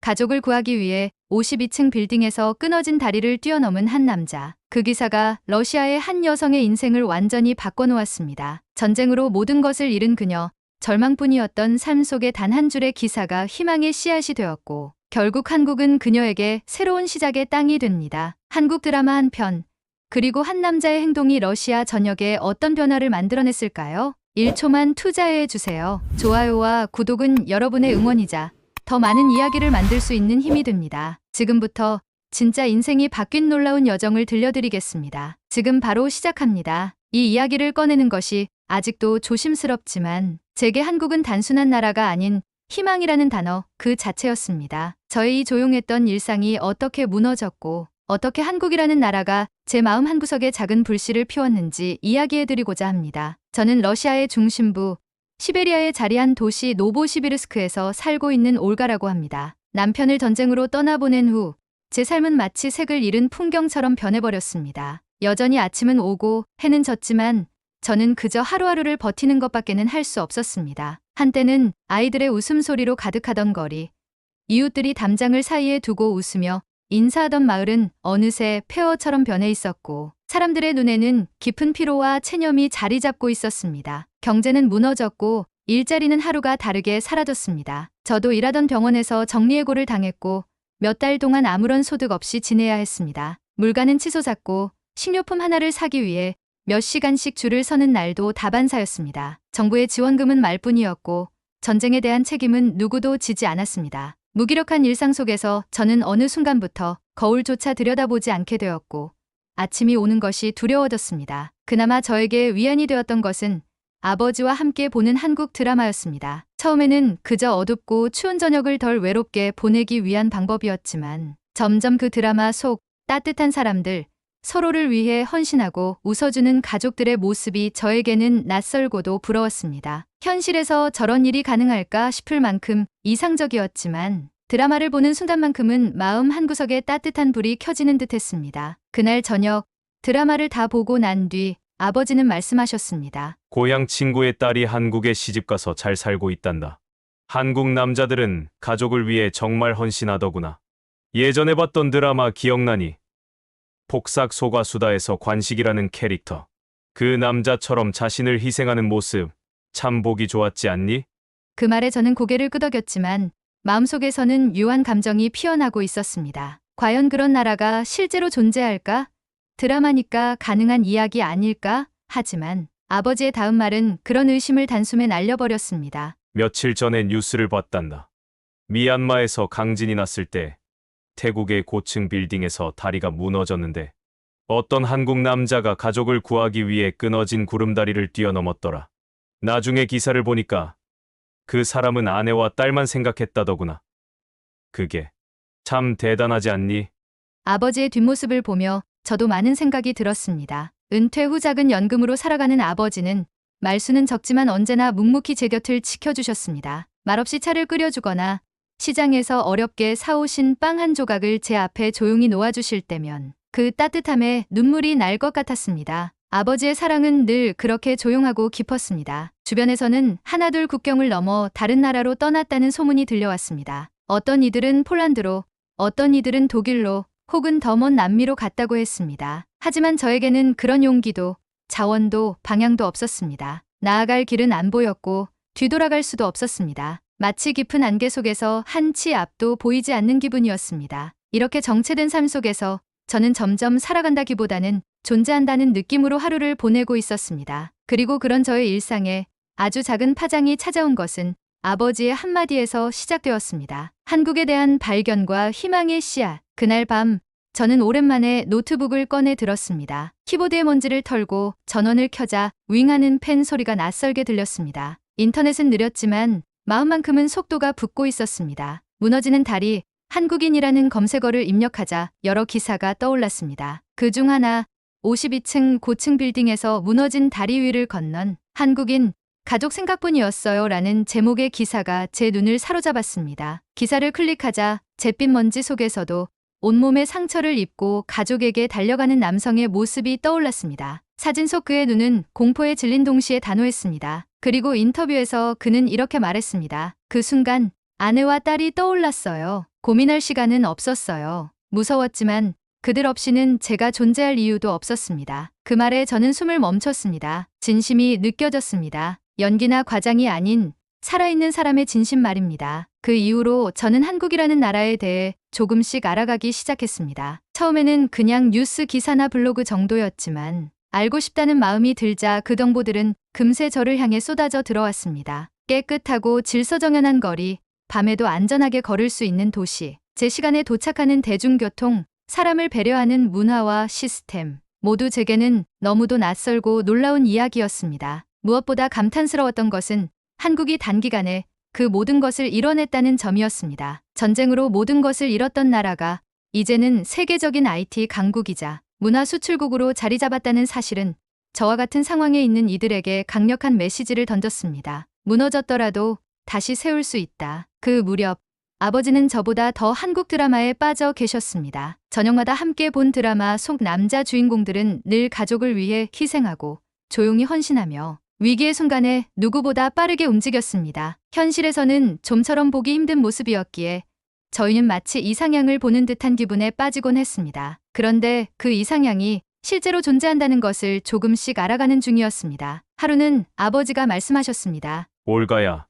가족을 구하기 위해 52층 빌딩에서 끊어진 다리를 뛰어넘은 한 남자. 그 기사가 러시아의 한 여성의 인생을 완전히 바꿔놓았습니다. 전쟁으로 모든 것을 잃은 그녀, 절망뿐이었던 삶 속의 단 한 줄의 기사가 희망의 씨앗이 되었고, 결국 한국은 그녀에게 새로운 시작의 땅이 됩니다. 한국 드라마 한 편, 그리고 한 남자의 행동이 러시아 전역에 어떤 변화를 만들어냈을까요? 1초만 투자해 주세요. 좋아요와 구독은 여러분의 응원이자 더 많은 이야기를 만들 수 있는 힘이 됩니다. 지금부터 진짜 인생이 바뀐 놀라운 여정을 들려드리겠습니다. 지금 바로 시작합니다. 이 이야기를 꺼내는 것이 아직도 조심스럽지만 제게 한국은 단순한 나라가 아닌 희망이라는 단어 그 자체였습니다. 저의 이 조용했던 일상이 어떻게 무너졌고 어떻게 한국이라는 나라가 제 마음 한구석에 작은 불씨를 피웠는지 이야기해드리고자 합니다. 저는 러시아의 중심부 시베리아에 자리한 도시 노보시비르스크에서 살고 있는 올가라고 합니다. 남편을 전쟁으로 떠나보낸 후 제 삶은 마치 색을 잃은 풍경처럼 변해버렸습니다. 여전히 아침은 오고 해는 졌지만 저는 그저 하루하루를 버티는 것밖에는 할 수 없었습니다. 한때는 아이들의 웃음소리로 가득하던 거리, 이웃들이 담장을 사이에 두고 웃으며 인사하던 마을은 어느새 폐허처럼 변해 있었고 사람들의 눈에는 깊은 피로와 체념이 자리 잡고 있었습니다. 경제는 무너졌고 일자리는 하루가 다르게 사라졌습니다. 저도 일하던 병원에서 정리해고를 당했고 몇 달 동안 아무런 소득 없이 지내야 했습니다. 물가는 치솟았고 식료품 하나를 사기 위해 몇 시간씩 줄을 서는 날도 다반사였습니다. 정부의 지원금은 말뿐이었고 전쟁에 대한 책임은 누구도 지지 않았습니다. 무기력한 일상 속에서 저는 어느 순간부터 거울조차 들여다보지 않게 되었고 아침이 오는 것이 두려워졌습니다. 그나마 저에게 위안이 되었던 것은 아버지와 함께 보는 한국 드라마였습니다. 처음에는 그저 어둡고 추운 저녁을 덜 외롭게 보내기 위한 방법이었지만 점점 그 드라마 속 따뜻한 사람들, 서로를 위해 헌신하고 웃어주는 가족들의 모습이 저에게는 낯설고도 부러웠습니다. 현실에서 저런 일이 가능할까 싶을 만큼 이상적이었지만 드라마를 보는 순간만큼은 마음 한구석에 따뜻한 불이 켜지는 듯 했습니다. 그날 저녁 드라마를 다 보고 난 뒤 아버지는 말씀하셨습니다. 고향 친구의 딸이 한국에 시집가서 잘 살고 있단다. 한국 남자들은 가족을 위해 정말 헌신하더구나. 예전에 봤던 드라마 기억나니? 폭삭 소가수다에서 관식이라는 캐릭터. 그 남자처럼 자신을 희생하는 모습 참 보기 좋았지 않니? 그 말에 저는 고개를 끄덕였지만 마음속에서는 유한 감정이 피어나고 있었습니다. 과연 그런 나라가 실제로 존재할까? 드라마니까 가능한 이야기 아닐까? 하지만 아버지의 다음 말은 그런 의심을 단숨에 날려버렸습니다. 며칠 전에 뉴스를 봤단다. 미얀마에서 강진이 났을 때 태국의 고층 빌딩에서 다리가 무너졌는데 어떤 한국 남자가 가족을 구하기 위해 끊어진 구름다리를 뛰어넘었더라. 나중에 기사를 보니까 그 사람은 아내와 딸만 생각했다더구나. 그게 참 대단하지 않니? 아버지의 뒷모습을 보며 저도 많은 생각이 들었습니다. 은퇴 후 작은 연금으로 살아가는 아버지는 말수는 적지만 언제나 묵묵히 제 곁을 지켜주셨습니다. 말없이 차를 끓여주거나 시장에서 어렵게 사오신 빵 한 조각을 제 앞에 조용히 놓아주실 때면 그 따뜻함에 눈물이 날 것 같았습니다. 아버지의 사랑은 늘 그렇게 조용하고 깊었습니다. 주변에서는 하나둘 국경을 넘어 다른 나라로 떠났다는 소문이 들려왔습니다. 어떤 이들은 폴란드로, 어떤 이들은 독일로, 혹은 더 먼 남미로 갔다고 했습니다. 하지만 저에게는 그런 용기도, 자원도, 방향도 없었습니다. 나아갈 길은 안 보였고, 뒤돌아갈 수도 없었습니다. 마치 깊은 안개 속에서 한 치 앞도 보이지 않는 기분이었습니다. 이렇게 정체된 삶 속에서 저는 점점 살아간다기보다는 존재한다는 느낌으로 하루를 보내고 있었습니다. 그리고 그런 저의 일상에 아주 작은 파장이 찾아온 것은 아버지의 한마디에서 시작되었습니다. 한국에 대한 발견과 희망의 씨앗. 그날 밤 저는 오랜만에 노트북을 꺼내 들었습니다. 키보드의 먼지를 털고 전원을 켜자 윙하는 펜 소리가 낯설게 들렸습니다. 인터넷은 느렸지만 마음만큼은 속도가 붙고 있었습니다. 무너지는 다리, 한국인이라는 검색어를 입력하자 여러 기사가 떠올랐습니다. 그 중 하나, 52층 고층 빌딩에서 무너진 다리 위를 건넌 한국인 가족 생각뿐이었어요 라는 제목의 기사가 제 눈을 사로잡았습니다. 기사를 클릭하자 잿빛 먼지 속에서도 온몸에 상처를 입고 가족에게 달려가는 남성의 모습이 떠올랐습니다. 사진 속 그의 눈은 공포에 질린 동시에 단호했습니다. 그리고 인터뷰에서 그는 이렇게 말했습니다. 그 순간 아내와 딸이 떠올랐어요. 고민할 시간은 없었어요. 무서웠지만 그들 없이는 제가 존재할 이유도 없었습니다. 그 말에 저는 숨을 멈췄습니다. 진심이 느껴졌습니다. 연기나 과장이 아닌 살아있는 사람의 진심 말입니다. 그 이후로 저는 한국이라는 나라에 대해 조금씩 알아가기 시작했습니다. 처음에는 그냥 뉴스 기사나 블로그 정도였지만 알고 싶다는 마음이 들자 그 정보들은 금세 저를 향해 쏟아져 들어왔습니다. 깨끗하고 질서정연한 거리, 밤에도 안전하게 걸을 수 있는 도시, 제 시간에 도착하는 대중교통, 사람을 배려하는 문화와 시스템, 모두 제게는 너무도 낯설고 놀라운 이야기였습니다. 무엇보다 감탄스러웠던 것은 한국이 단기간에 그 모든 것을 이뤄냈다는 점이었습니다. 전쟁으로 모든 것을 잃었던 나라가 이제는 세계적인 IT 강국이자 문화 수출국으로 자리 잡았다는 사실은 저와 같은 상황에 있는 이들에게 강력한 메시지를 던졌습니다. 무너졌더라도 다시 세울 수 있다. 그 무렵 아버지는 저보다 더 한국 드라마에 빠져 계셨습니다. 저녁마다 함께 본 드라마 속 남자 주인공들은 늘 가족을 위해 희생하고 조용히 헌신하며 위기의 순간에 누구보다 빠르게 움직였습니다. 현실에서는 좀처럼 보기 힘든 모습이었기에 저희는 마치 이상향을 보는 듯한 기분에 빠지곤 했습니다. 그런데 그 이상향이 실제로 존재한다는 것을 조금씩 알아가는 중이었습니다. 하루는 아버지가 말씀하셨습니다. 올가야,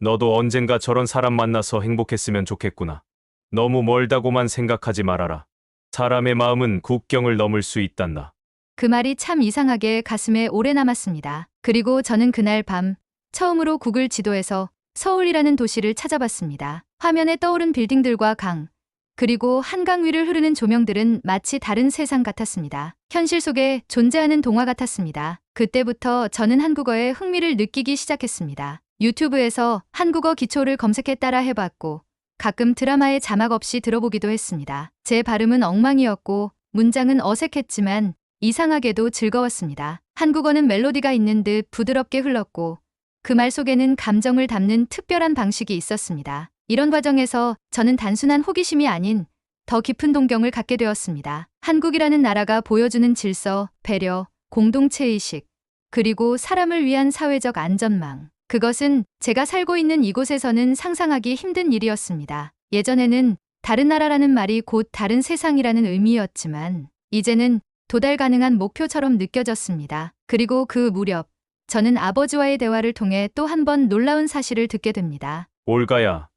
너도 언젠가 저런 사람 만나서 행복했으면 좋겠구나. 너무 멀다고만 생각하지 말아라. 사람의 마음은 국경을 넘을 수 있단다. 그 말이 참 이상하게 가슴에 오래 남았습니다. 그리고 저는 그날 밤 처음으로 구글 지도에서 서울이라는 도시를 찾아봤습니다. 화면에 떠오른 빌딩들과 강, 그리고 한강 위를 흐르는 조명들은 마치 다른 세상 같았습니다. 현실 속에 존재하는 동화 같았습니다. 그때부터 저는 한국어에 흥미를 느끼기 시작했습니다. 유튜브에서 한국어 기초를 검색해 따라 해봤고, 가끔 드라마의 자막 없이 들어보기도 했습니다. 제 발음은 엉망이었고, 문장은 어색했지만, 이상하게도 즐거웠습니다. 한국어는 멜로디가 있는 듯 부드럽게 흘렀고, 그 말 속에는 감정을 담는 특별한 방식이 있었습니다. 이런 과정에서 저는 단순한 호기심이 아닌 더 깊은 동경을 갖게 되었습니다. 한국이라는 나라가 보여주는 질서, 배려, 공동체의식, 그리고 사람을 위한 사회적 안전망. 그것은 제가 살고 있는 이곳에서는 상상하기 힘든 일이었습니다. 예전에는 다른 나라라는 말이 곧 다른 세상이라는 의미였지만, 이제는 도달 가능한 목표처럼 느껴졌습니다. 그리고 그 무렵, 저는 아버지와의 대화를 통해 또 한 번 놀라운 사실을 듣게 됩니다. 올가야,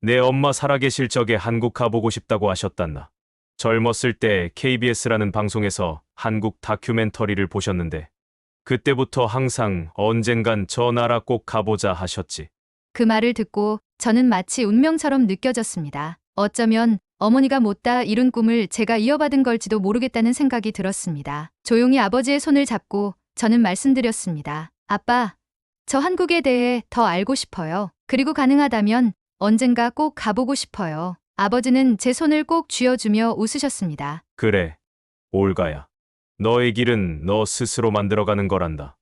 내 엄마 살아계실 적에 한국 가보고 싶다고 하셨단다. 젊었을 때 KBS라는 방송에서 한국 다큐멘터리를 보셨는데, 그때부터 항상 언젠간 저 나라 꼭 가보자 하셨지. 그 말을 듣고 저는 마치 운명처럼 느껴졌습니다. 어쩌면 어머니가 못다 이룬 꿈을 제가 이어받은 걸지도 모르겠다는 생각이 들었습니다. 조용히 아버지의 손을 잡고 저는 말씀드렸습니다. 아빠, 저 한국에 대해 더 알고 싶어요. 그리고 가능하다면 언젠가 꼭 가보고 싶어요. 아버지는 제 손을 꼭 쥐어주며 웃으셨습니다. 그래, 올가야. 너의 길은 너 스스로 만들어가는 거란다.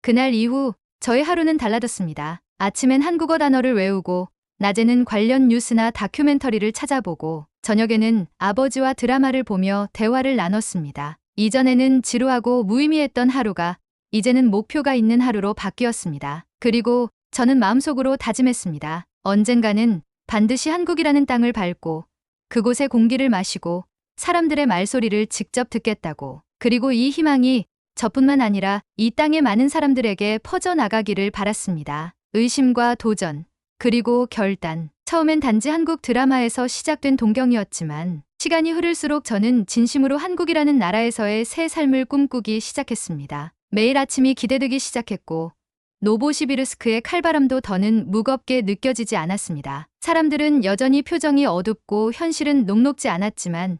그날 이후 저의 하루는 달라졌습니다. 아침엔 한국어 단어를 외우고 낮에는 관련 뉴스나 다큐멘터리를 찾아보고 저녁에는 아버지와 드라마를 보며 대화를 나눴습니다. 이전에는 지루하고 무의미했던 하루가 이제는 목표가 있는 하루로 바뀌었습니다. 그리고 저는 마음속으로 다짐했습니다. 언젠가는 반드시 한국이라는 땅을 밟고 그곳의 공기를 마시고 사람들의 말소리를 직접 듣겠다고. 그리고 이 희망이 저뿐만 아니라 이 땅의 많은 사람들에게 퍼져나가기를 바랐습니다. 의심과 도전, 그리고 결단. 처음엔 단지 한국 드라마에서 시작된 동경이었지만 시간이 흐를수록 저는 진심으로 한국이라는 나라에서의 새 삶을 꿈꾸기 시작했습니다. 매일 아침이 기대되기 시작했고 노보시비르스크의 칼바람도 더는 무겁게 느껴지지 않았습니다. 사람들은 여전히 표정이 어둡고 현실은 녹록지 않았지만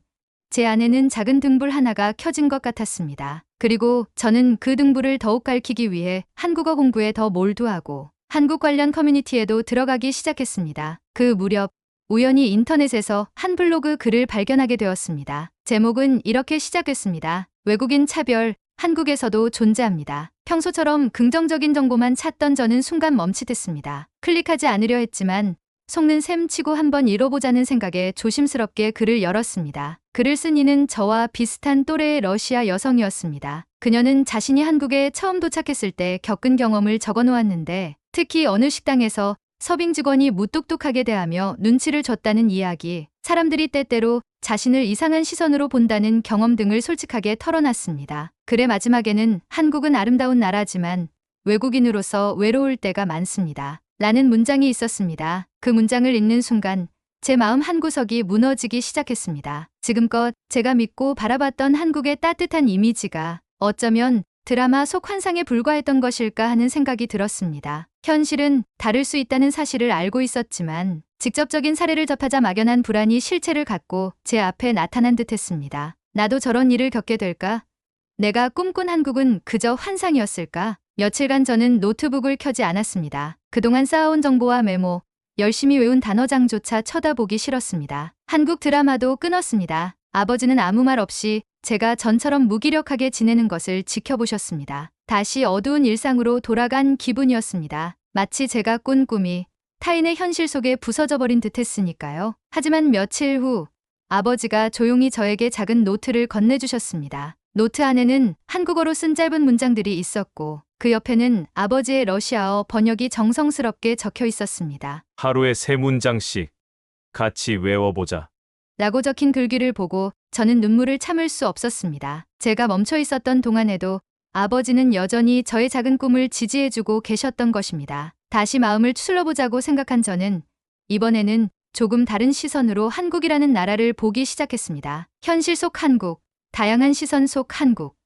제 안에는 작은 등불 하나가 켜진 것 같았습니다. 그리고 저는 그 등불을 더욱 밝히기 위해 한국어 공부에 더 몰두하고 한국 관련 커뮤니티에도 들어가기 시작했습니다. 그 무렵 우연히 인터넷에서 한 블로그 글을 발견하게 되었습니다. 제목은 이렇게 시작했습니다. 외국인 차별, 한국에서도 존재합니다. 평소처럼 긍정적인 정보만 찾던 저는 순간 멈칫했습니다. 클릭하지 않으려 했지만 속는 셈 치고 한번 읽어보자는 생각에 조심스럽게 글을 열었습니다. 글을 쓴 이는 저와 비슷한 또래의 러시아 여성이었습니다. 그녀는 자신이 한국에 처음 도착했을 때 겪은 경험을 적어 놓았는데 특히 어느 식당에서 서빙 직원이 무뚝뚝하게 대하며 눈치를 줬다는 이야기, 사람들이 때때로 자신을 이상한 시선으로 본다는 경험 등을 솔직하게 털어놨습니다. 글의 마지막에는 한국은 아름다운 나라지만 외국인으로서 외로울 때가 많습니다. 라는 문장이 있었습니다. 그 문장을 읽는 순간 제 마음 한구석이 무너지기 시작했습니다. 지금껏 제가 믿고 바라봤던 한국의 따뜻한 이미지가 어쩌면 드라마 속 환상에 불과했던 것일까 하는 생각이 들었습니다. 현실은 다를 수 있다는 사실을 알고 있었지만 직접적인 사례를 접하자 막연한 불안이 실체를 갖고 제 앞에 나타난 듯 했습니다. 나도 저런 일을 겪게 될까? 내가 꿈꾼 한국은 그저 환상이었을까? 며칠간 저는 노트북을 켜지 않았습니다. 그동안 쌓아온 정보와 메모, 열심히 외운 단어장조차 쳐다보기 싫었습니다. 한국 드라마도 끊었습니다. 아버지는 아무 말 없이 제가 전처럼 무기력하게 지내는 것을 지켜보셨습니다. 다시 어두운 일상으로 돌아간 기분이었습니다. 마치 제가 꾼 꿈이 타인의 현실 속에 부서져 버린 듯 했으니까요. 하지만 며칠 후 아버지가 조용히 저에게 작은 노트를 건네주셨습니다. 노트 안에는 한국어로 쓴 짧은 문장들이 있었고 그 옆에는 아버지의 러시아어 번역이 정성스럽게 적혀 있었습니다. 하루에 세 문장씩 같이 외워보자. 라고 적힌 글귀를 보고 저는 눈물을 참을 수 없었습니다. 제가 멈춰 있었던 동안에도 아버지는 여전히 저의 작은 꿈을 지지해주고 계셨던 것입니다. 다시 마음을 추슬러보자고 생각한 저는 이번에는 조금 다른 시선으로 한국이라는 나라를 보기 시작했습니다. 현실 속 한국, 다양한 시선 속 한국,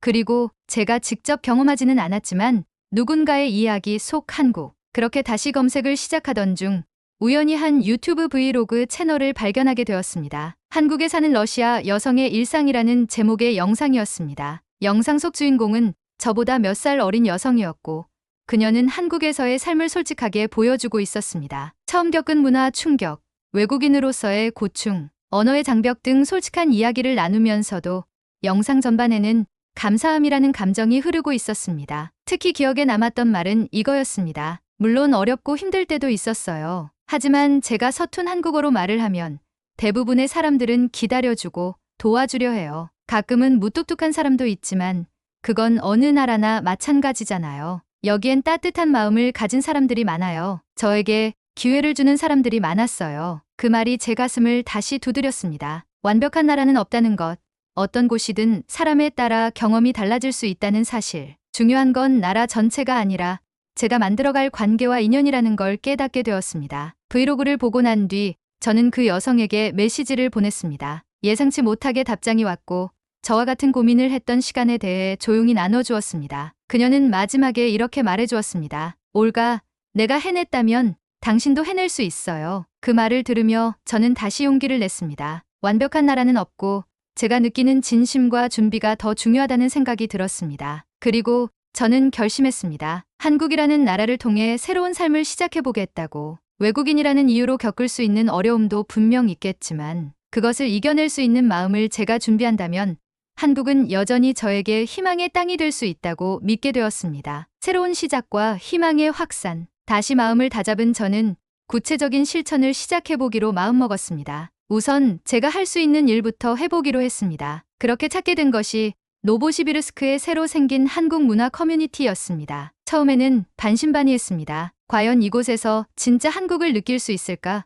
그리고 제가 직접 경험하지는 않았지만 누군가의 이야기 속 한국. 그렇게 다시 검색을 시작하던 중 우연히 한 유튜브 브이로그 채널을 발견하게 되었습니다. 한국에 사는 러시아 여성의 일상이라는 제목의 영상이었습니다. 영상 속 주인공은 저보다 몇 살 어린 여성이었고 그녀는 한국에서의 삶을 솔직하게 보여주고 있었습니다. 처음 겪은 문화 충격, 외국인으로서의 고충, 언어의 장벽 등 솔직한 이야기를 나누면서도 영상 전반에는 감사함이라는 감정이 흐르고 있었습니다. 특히 기억에 남았던 말은 이거였습니다. 물론 어렵고 힘들 때도 있었어요. 하지만 제가 서툰 한국어로 말을 하면 대부분의 사람들은 기다려주고 도와주려 해요. 가끔은 무뚝뚝한 사람도 있지만 그건 어느 나라나 마찬가지잖아요. 여기엔 따뜻한 마음을 가진 사람들이 많아요. 저에게 기회를 주는 사람들이 많았어요. 그 말이 제 가슴을 다시 두드렸습니다. 완벽한 나라는 없다는 것. 어떤 곳이든 사람에 따라 경험이 달라질 수 있다는 사실. 중요한 건 나라 전체가 아니라 제가 만들어갈 관계와 인연이라는 걸 깨닫게 되었습니다. 브이로그를 보고 난 뒤 저는 그 여성에게 메시지를 보냈습니다. 예상치 못하게 답장이 왔고 저와 같은 고민을 했던 시간에 대해 조용히 나눠주었습니다. 그녀는 마지막에 이렇게 말해주었습니다. 올가, 내가 해냈다면 당신도 해낼 수 있어요. 그 말을 들으며 저는 다시 용기를 냈습니다. 완벽한 나라는 없고 제가 느끼는 진심과 준비가 더 중요하다는 생각이 들었습니다. 그리고 저는 결심했습니다. 한국이라는 나라를 통해 새로운 삶을 시작해보겠다고. 외국인이라는 이유로 겪을 수 있는 어려움도 분명 있겠지만 그것을 이겨낼 수 있는 마음을 제가 준비한다면 한국은 여전히 저에게 희망의 땅이 될 수 있다고 믿게 되었습니다. 새로운 시작과 희망의 확산. 다시 마음을 다잡은 저는 구체적인 실천을 시작해보기로 마음먹었습니다. 우선 제가 할 수 있는 일부터 해보기로 했습니다. 그렇게 찾게 된 것이 노보시비르스크에 새로 생긴 한국 문화 커뮤니티였습니다. 처음에는 반신반의했습니다. 과연 이곳에서 진짜 한국을 느낄 수 있을까?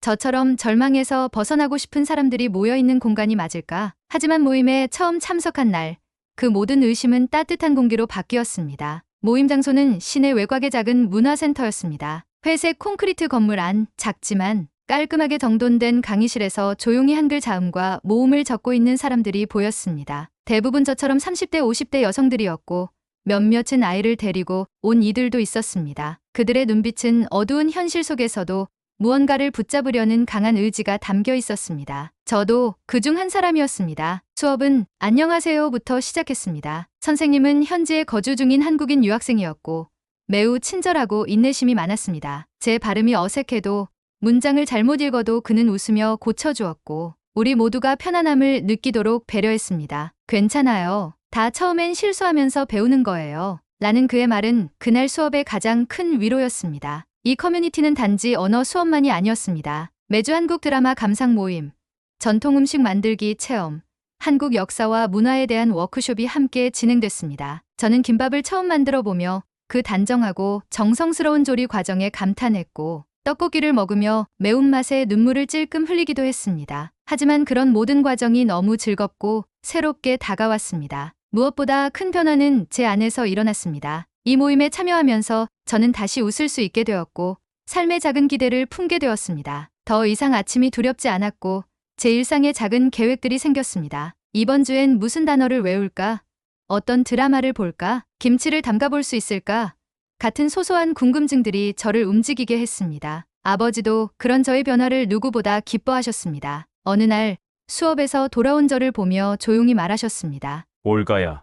저처럼 절망에서 벗어나고 싶은 사람들이 모여 있는 공간이 맞을까? 하지만 모임에 처음 참석한 날, 그 모든 의심은 따뜻한 공기로 바뀌었습니다. 모임 장소는 시내 외곽의 작은 문화센터였습니다. 회색 콘크리트 건물 안 작지만 깔끔하게 정돈된 강의실에서 조용히 한글 자음과 모음을 적고 있는 사람들이 보였습니다. 대부분 저처럼 30대, 50대 여성들이었고 몇몇은 아이를 데리고 온 이들도 있었습니다. 그들의 눈빛은 어두운 현실 속에서도 무언가를 붙잡으려는 강한 의지가 담겨 있었습니다. 저도 그 중 한 사람이었습니다. 수업은 안녕하세요부터 시작했습니다. 선생님은 현지에 거주 중인 한국인 유학생이었고 매우 친절하고 인내심이 많았습니다. 제 발음이 어색해도 문장을 잘못 읽어도 그는 웃으며 고쳐주었고 우리 모두가 편안함을 느끼도록 배려했습니다. 괜찮아요. 다 처음엔 실수하면서 배우는 거예요. 라는 그의 말은 그날 수업의 가장 큰 위로였습니다. 이 커뮤니티는 단지 언어 수업만이 아니었습니다. 매주 한국 드라마 감상 모임, 전통 음식 만들기 체험, 한국 역사와 문화에 대한 워크숍이 함께 진행됐습니다. 저는 김밥을 처음 만들어 보며 그 단정하고 정성스러운 조리 과정에 감탄했고 떡고기를 먹으며 매운맛에 눈물을 찔끔 흘리기도 했습니다. 하지만 그런 모든 과정이 너무 즐겁고 새롭게 다가왔습니다. 무엇보다 큰 변화는 제 안에서 일어났습니다. 이 모임에 참여하면서 저는 다시 웃을 수 있게 되었고 삶의 작은 기대를 품게 되었습니다. 더 이상 아침이 두렵지 않았고 제 일상에 작은 계획들이 생겼습니다. 이번 주엔 무슨 단어를 외울까? 어떤 드라마를 볼까? 김치를 담가볼 수 있을까? 같은 소소한 궁금증들이 저를 움직이게 했습니다. 아버지도 그런 저의 변화를 누구보다 기뻐하셨습니다. 어느 날 수업에서 돌아온 저를 보며 조용히 말하셨습니다. 올가야,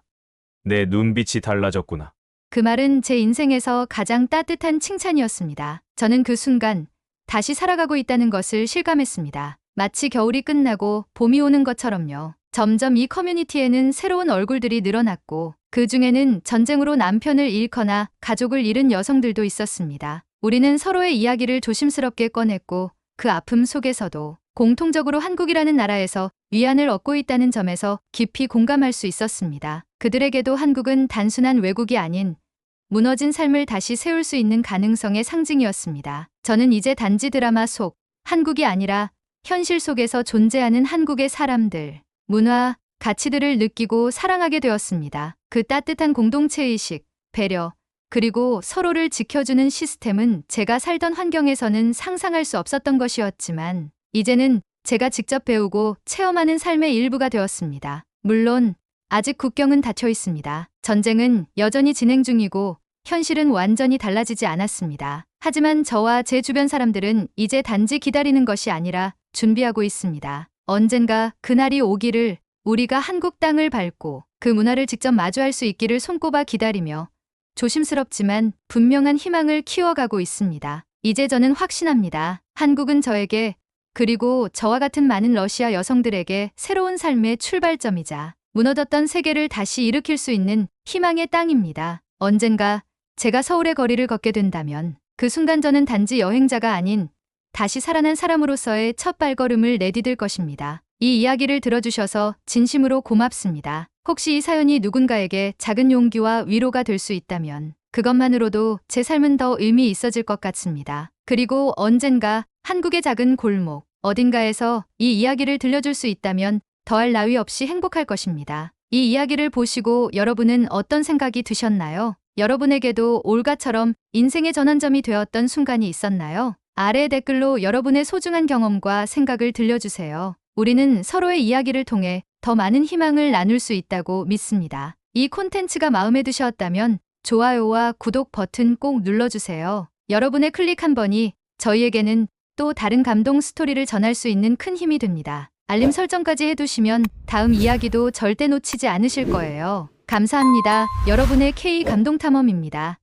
내 눈빛이 달라졌구나. 그 말은 제 인생에서 가장 따뜻한 칭찬이었습니다. 저는 그 순간 다시 살아가고 있다는 것을 실감했습니다. 마치 겨울이 끝나고 봄이 오는 것처럼요. 점점 이 커뮤니티에는 새로운 얼굴들이 늘어났고 그 중에는 전쟁으로 남편을 잃거나 가족을 잃은 여성들도 있었습니다. 우리는 서로의 이야기를 조심스럽게 꺼냈고 그 아픔 속에서도 공통적으로 한국이라는 나라에서 위안을 얻고 있다는 점에서 깊이 공감할 수 있었습니다. 그들에게도 한국은 단순한 외국이 아닌 무너진 삶을 다시 세울 수 있는 가능성의 상징이었습니다. 저는 이제 단지 드라마 속 한국이 아니라 현실 속에서 존재하는 한국의 사람들, 문화, 가치들을 느끼고 사랑하게 되었습니다. 그 따뜻한 공동체의식, 배려, 그리고 서로를 지켜주는 시스템은 제가 살던 환경에서는 상상할 수 없었던 것이었지만, 이제는 제가 직접 배우고 체험하는 삶의 일부가 되었습니다. 물론, 아직 국경은 닫혀 있습니다. 전쟁은 여전히 진행 중이고, 현실은 완전히 달라지지 않았습니다. 하지만 저와 제 주변 사람들은 이제 단지 기다리는 것이 아니라 준비하고 있습니다. 언젠가 그날이 오기를 우리가 한국 땅을 밟고 그 문화를 직접 마주할 수 있기를 손꼽아 기다리며 조심스럽지만 분명한 희망을 키워가고 있습니다. 이제 저는 확신합니다. 한국은 저에게 그리고 저와 같은 많은 러시아 여성들에게 새로운 삶의 출발점이자 무너졌던 세계를 다시 일으킬 수 있는 희망의 땅입니다. 언젠가 제가 서울의 거리를 걷게 된다면 그 순간 저는 단지 여행자가 아닌 다시 살아난 사람으로서의 첫 발걸음을 내디딜 것입니다. 이 이야기를 들어주셔서 진심으로 고맙습니다. 혹시 이 사연이 누군가에게 작은 용기와 위로가 될 수 있다면 그것만으로도 제 삶은 더 의미 있어질 것 같습니다. 그리고 언젠가 한국의 작은 골목 어딘가에서 이 이야기를 들려줄 수 있다면 더할 나위 없이 행복할 것입니다. 이 이야기를 보시고 여러분은 어떤 생각이 드셨나요? 여러분에게도 올가처럼 인생의 전환점이 되었던 순간이 있었나요? 아래 댓글로 여러분의 소중한 경험과 생각을 들려주세요. 우리는 서로의 이야기를 통해 더 많은 희망을 나눌 수 있다고 믿습니다. 이 콘텐츠가 마음에 드셨다면 좋아요와 구독 버튼 꼭 눌러주세요. 여러분의 클릭 한 번이 저희에게는 또 다른 감동 스토리를 전할 수 있는 큰 힘이 됩니다. 알림 설정까지 해두시면 다음 이야기도 절대 놓치지 않으실 거예요. 감사합니다. 여러분의 K 감동 탐험입니다.